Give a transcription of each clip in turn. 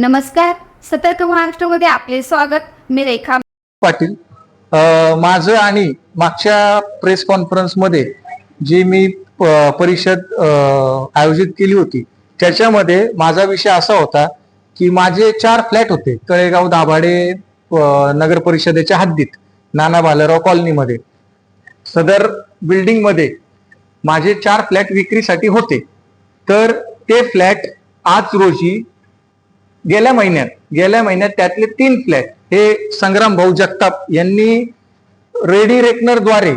नमस्कार. सतर्क महाराष्ट्रामध्ये आपले स्वागत. मी रेखा पाटील. माझं आणि मागच्या प्रेस कॉन्फरन्समध्ये जी मी प- परिषद आयोजित केली होती त्याच्यामध्ये माझा विषय असा होता की माझे चार फ्लॅट होते तळेगाव दाभाडे नगर परिषदेच्या हद्दीत नाना भालेराव कॉलनीमध्ये. सदर बिल्डिंगमध्ये माझे चार फ्लॅट विक्रीसाठी होते. तर ते फ्लॅट आज रोजी गेल्या महिन्यात गेल्या महिन्यात त्यातले तीन फ्लॅट हे संग्राम भाऊ जगताप यांनी रेडी रेकनरद्वारे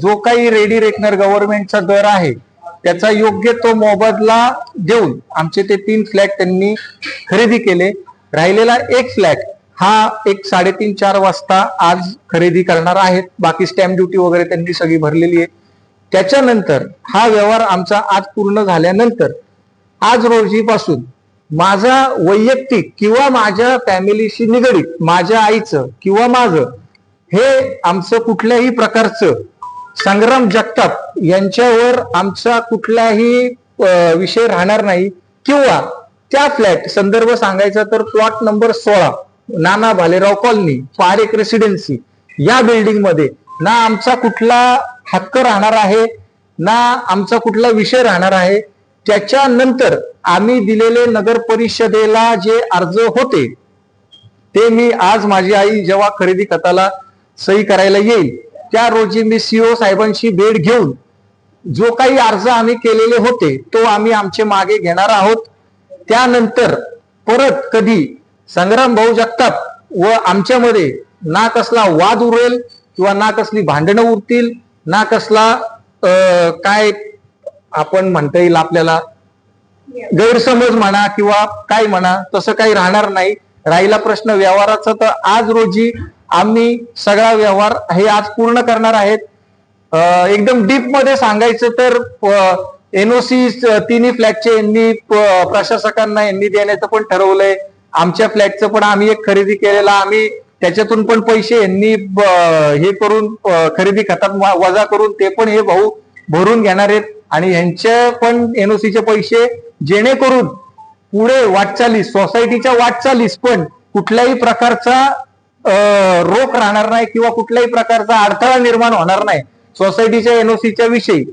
जो काही रेडी रेकनर गव्हर्नमेंटचा दर आहे त्याचा योग्य तो मोबदला देऊन आमचे ते तीन फ्लॅट त्यांनी खरेदी केले. राहिलेला एक फ्लॅट हा एक साडेतीन चार वाजता आज खरेदी करणार आहेत. बाकी स्टॅम्प ड्युटी वगैरे त्यांनी सगळी भरलेली आहे. त्याच्यानंतर हा व्यवहार आमचा आज पूर्ण झाल्यानंतर आज रोजीपासून माझा वैयक्तिक किंवा माझ्या फॅमिलीशी निगडीत माझ्या आईचं किंवा माझं हे आमचं कुठल्याही प्रकारचं संग्राम जगताप यांच्यावर आमचा कुठलाही विषय राहणार नाही. किंवा त्या फ्लॅट संदर्भ सांगायचा तर प्लॉट नंबर सोळा नाना भालेराव कॉलनी पारेख रेसिडेन्सी या बिल्डिंगमध्ये ना आमचा कुठला हक्क राहणार आहे ना आमचा कुठला विषय राहणार आहे. त्याच्यानंतर आम्ही दिलेले नगर परिषदेला जे अर्ज होते ते मी आज माझी आई जेव्हा खरेदी खताला सही करायला येईल त्या रोजी मी सीओ साहेबांशी भेट घेऊन जो काही अर्ज आम्ही केलेले होते तो आम्ही आमचे मागे घेणार आहोत. त्यानंतर परत कधी संग्राम भाऊ जगताप व आमच्यामध्ये ना कसला वाद उरेल किंवा ना कसली भांडणं उरतील ना कसला काय आपण म्हणता येईल आपल्याला. गैरसमज म्हणा किंवा काय म्हणा तसं काही राहणार नाही. राहिला प्रश्न व्यवहाराचा तर आज रोजी आम्ही सगळा व्यवहार हे आज पूर्ण करणार आहेत. एकदम डीपमध्ये सांगायचं तर एनओसी तिन्ही फ्लॅटचे यांनी प्रशासकांना यांनी देण्याचं पण ठरवलंय. आमच्या फ्लॅटचं पण आम्ही एक खरेदी केलेला आम्ही त्याच्यातून पण पैसे यांनी हे करून खरेदी खतात वजा करून ते पण हे भाऊ भरून घेणार आहेत. आणि यांचे पण एनओसीचे पैसे जेणेकरून पुढे वाटचालीस सोसायटीच्या वाटचालीस पण कुठल्याही प्रकारचा रोख राहणार नाही किंवा कुठल्याही प्रकारचा अडथळा निर्माण होणार नाही सोसायटीच्या एनओसीच्या विषयी.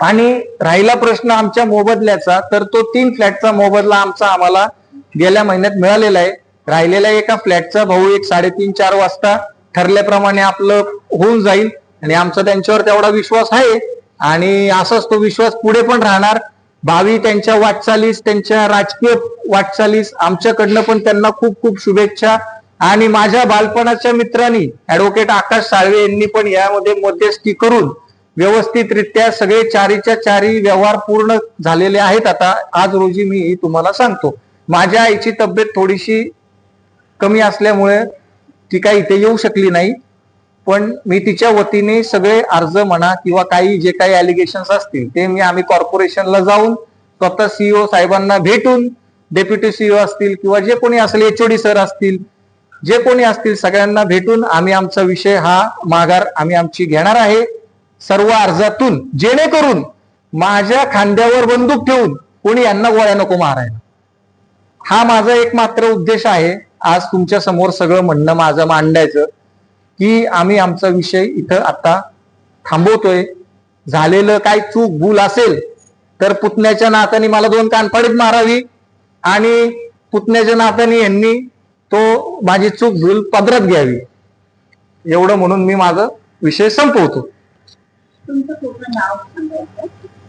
आणि राहिला प्रश्न आमच्या मोबदल्याचा तर तो तीन फ्लॅटचा मोबदला आमचा आम्हाला गेल्या महिन्यात मिळालेला आहे. राहिलेल्या एका फ्लॅटचा भाऊ एक साडेतीन चार वाजता ठरल्याप्रमाणे आपलं होऊन जाईल आणि आमचा त्यांच्यावर तेवढा विश्वास आहे. आणि असाच तो विश्वास पुढे पण राहणार. भावी त्यांच्या वाटचालीस त्यांच्या राजकीय वाटचालीस आमच्याकडनं पण त्यांना खूप खूप शुभेच्छा. आणि माझ्या बालपणाच्या मित्रांनी ऍडव्होकेट आकाश साळवे यांनी पण यामध्ये मध्यस्थी करून व्यवस्थितरित्या सगळे चारीच्या चारी व्यवहार पूर्ण झालेले आहेत. आता आज रोजी मी तुम्हाला सांगतो. माझ्या आईची तब्येत थोडीशी कमी असल्यामुळे ती काय इथे येऊ शकली नाही. पण मी तिच्या वतीने सगळे अर्ज म्हणा किंवा काही जे काही अलिगेशन्स असतील ते मी आम्ही कॉर्पोरेशनला जाऊन स्वतः सीईओ साहेबांना भेटून डेप्युटी सीईओ असतील किंवा जे कोणी असेल एचओडी सर असतील जे कोणी असतील सगळ्यांना भेटून आम्ही आमचा विषय हा माघार आम्ही आमची घेणार आहे. सर्व अर्जातून जेणेकरून माझ्या खांद्यावर बंदूक ठेवून कोणी यांना गोळ्या नको मारायला. हा माझा एक मात्र उद्देश आहे. आज तुमच्यासमोर सगळं म्हणणं माझं मांडायचं. की आम्ही आमचा विषय इथं आता थांबवतोय. झालेलं काय चूक भूल असेल तर पुतण्याच्या नात्याने मला दोन कानफाडीत मारावी. आणि पुतण्याच्या नात्याने यांनी तो माझी चूक भूल पदरात घ्यावी. एवढं म्हणून मी माझा विषय संपवतो.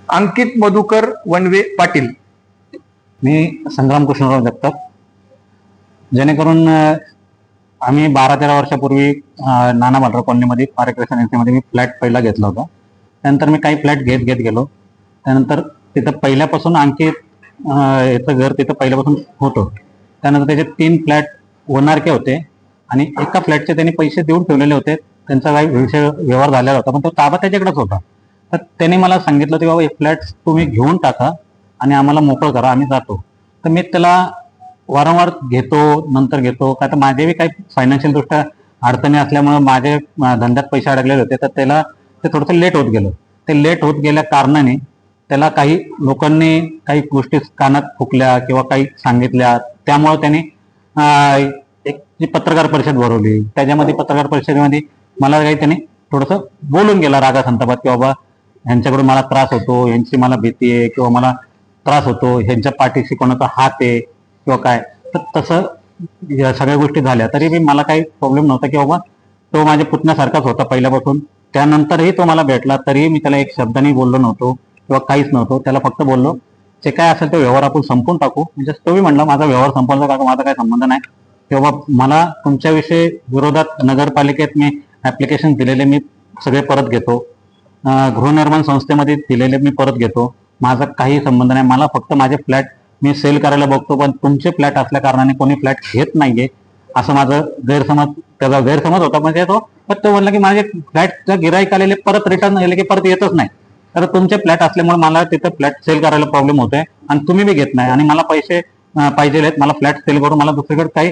अंकित मधुकर वनवे पाटील. मी संग्राम कृष्णराव जगताप जेणेकरून आम्ही बारा तेरा वर्षापूर्वी नाना बालराव कॉलनीमध्ये पारेक्रेशन रेसिडेन्सीमध्ये मी फ्लॅट पहिला घेतला होता. त्यानंतर मी काही फ्लॅट घेत घेत गेलो. त्यानंतर तिथं पहिल्यापासून आणखी याचं घर तिथं पहिल्यापासून होतं. त्यानंतर त्याचे तीन फ्लॅट ओनारके होते आणि एका फ्लॅटचे त्यांनी पैसे देऊन ठेवलेले होते. त्यांचा काही विषय व्यवहार झालेला होता पण तो ताबा त्याच्याकडेच होता. तर त्यांनी मला सांगितलं की बाबा हे फ्लॅट तुम्ही घेऊन टाका आणि आम्हाला मोकळं करा आम्ही जातो. तर मी त्याला वारंवार घेतो नंतर घेतो. का तर माझे बी काही फायनान्शियल दृष्ट्या अडचणी असल्यामुळे माझे धंद्यात पैसे अडकलेले होते. तर त्याला ते थोडंसं लेट होत गेलं. ते लेट होत गेल्या कारणाने त्याला काही लोकांनी काही गोष्टी कानात फुकल्या किंवा काही सांगितल्या. त्यामुळे त्याने एक जी पत्रकार परिषद भरवली. त्याच्यामध्ये पत्रकार परिषदेमध्ये मला काही त्याने थोडंसं बोलून गेला रागा संतापात की बाबा यांच्याकडून मला त्रास होतो यांची मला भीती आहे किंवा मला त्रास होतो ह्यांच्या पाठीशी कोणाचा हात आहे. किंवा काय? तर तसं सगळ्या गोष्टी झाल्या. तरी मी मला काही प्रॉब्लेम नव्हता की बाबा तो माझ्या पुतण्यासारखाच होता पहिल्यापासून. त्यानंतरही तो मला भेटला तरीही मी त्याला एक शब्दाने बोललो नव्हतो किंवा काहीच नव्हतो. त्याला फक्त बोललो जे काय असेल तो व्यवहार आपण संपून टाकू. म्हणजे तोही म्हणला माझा व्यवहार संपवण्याचा का माझा काही संबंध नाही. किंवा मला तुमच्याविषयी विरोधात नगरपालिकेत मी ऍप्लिकेशन दिलेले मी सगळे परत घेतो. गृहनिर्माण संस्थेमध्ये दिलेले मी परत घेतो. माझा काही संबंध नाही. मला फक्त माझे फ्लॅट मी सेल करायला बघतो पण तुमचे फ्लॅट असल्या कारणाने कोणी फ्लॅट घेत नाहीये असं माझं गैरसमज त्याचा गैरसमज होता म्हणजे तो पण तो म्हणला की माझे फ्लॅटचं गिराईक आलेले परत रिटर्न आले की परत येतच नाही. तर तुमचे फ्लॅट असल्यामुळे मला तिथं फ्लॅट सेल करायला प्रॉब्लेम होतोय आणि तुम्ही बी घेत नाही आणि मला पैसे पाहिजे आहेत मला फ्लॅट सेल करून मला दुसरीकडे काही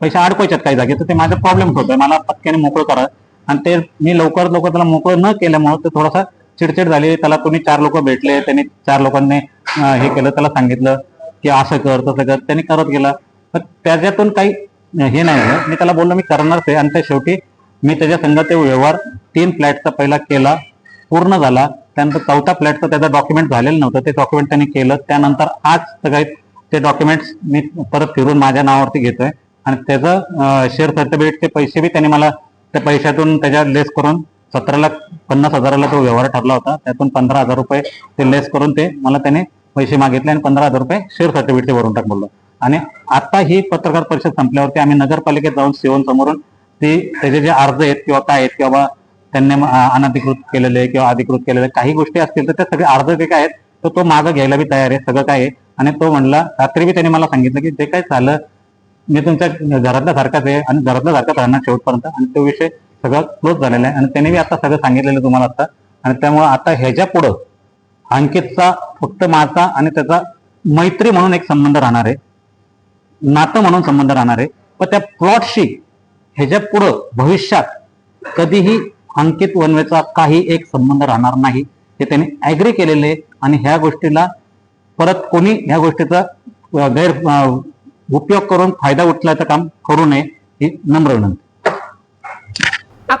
पैसे अडकवायच्यात काही जागे तर ते माझा प्रॉब्लेम होतोय मला पटक्याने मोकळं करा. आणि ते मी लवकरात लवकर त्याला मोकळं न केल्यामुळे ते थोडासा चिडचिड झाली त्याला तुम्ही चार लोक भेटले त्यांनी चार लोकांनी हे केलं त्याला सांगितलं की असं कर तसं कर त्याने करत गेला. तर त्याच्यातून काही हे नाही झालं मी त्याला बोललो मी करणारच आहे. आणि त्या शेवटी मी त्याच्या संघात ते व्यवहार तीन फ्लॅटचा पहिला केला पूर्ण झाला. त्यानंतर चौथा फ्लॅटचं त्याचं डॉक्युमेंट झालेलं नव्हतं. ते डॉक्युमेंट त्यांनी केलं. त्यानंतर आज सगळे ते डॉक्युमेंट्स मी परत फिरून माझ्या नावावरती घेतोय. आणि त्याचं शेअर सर्टिफिकेटचे पैसे बी त्यांनी मला त्या पैशातून त्याच्या लेस करून सतरा लाख पन्नास हजाराला तो व्यवहार ठरला होता त्यातून पंधरा हजार रुपये ते लेस करून ते मला त्याने पैसे मागितले आणि पंधरा हजार रुपये शेअर सर्टिफिकेट भरून टाक बोललो आणि आता ही पत्रकार परिषद संपल्यावरती आम्ही नगरपालिकेत जाऊन सेवन समोरून ते त्याचे जे अर्ज आहेत किंवा काय आहेत किंवा त्यांनी अनधिकृत केलेले किंवा अधिकृत केलेले काही गोष्टी असतील तर त्या सगळे अर्ज जे काय आहेत तर तो मागं घ्यायला बी तयार आहे सगळं काय आहे. आणि तो म्हणला रात्री बी त्यांनी मला सांगितलं की जे काय झालं मी तुमच्या घरातल्या सारखाच आहे आणि घरातल्या सारखाच राहणार शेवटपर्यंत. आणि तो विषय सगळं क्लोज झालेला आहे. आणि त्याने बी आता सगळं सांगितलेलं आहे तुम्हाला आता. आणि त्यामुळे आता ह्याच्या पुढं अंकितचा फक्त माझा आणि त्याचा मैत्री म्हणून एक संबंध राहणार आहे. नातं म्हणून संबंध राहणार आहे. पण त्या प्लॉटशी ह्याच्या पुढं भविष्यात कधीही अंकित वनवेचा काही एक संबंध राहणार नाही. हे त्यांनी ऍग्री केलेले आहे. आणि ह्या गोष्टीला परत कोणी ह्या गोष्टीचा गैर उपयोग करून फायदा उचलायचं काम करू नये ही नम्र विनंती.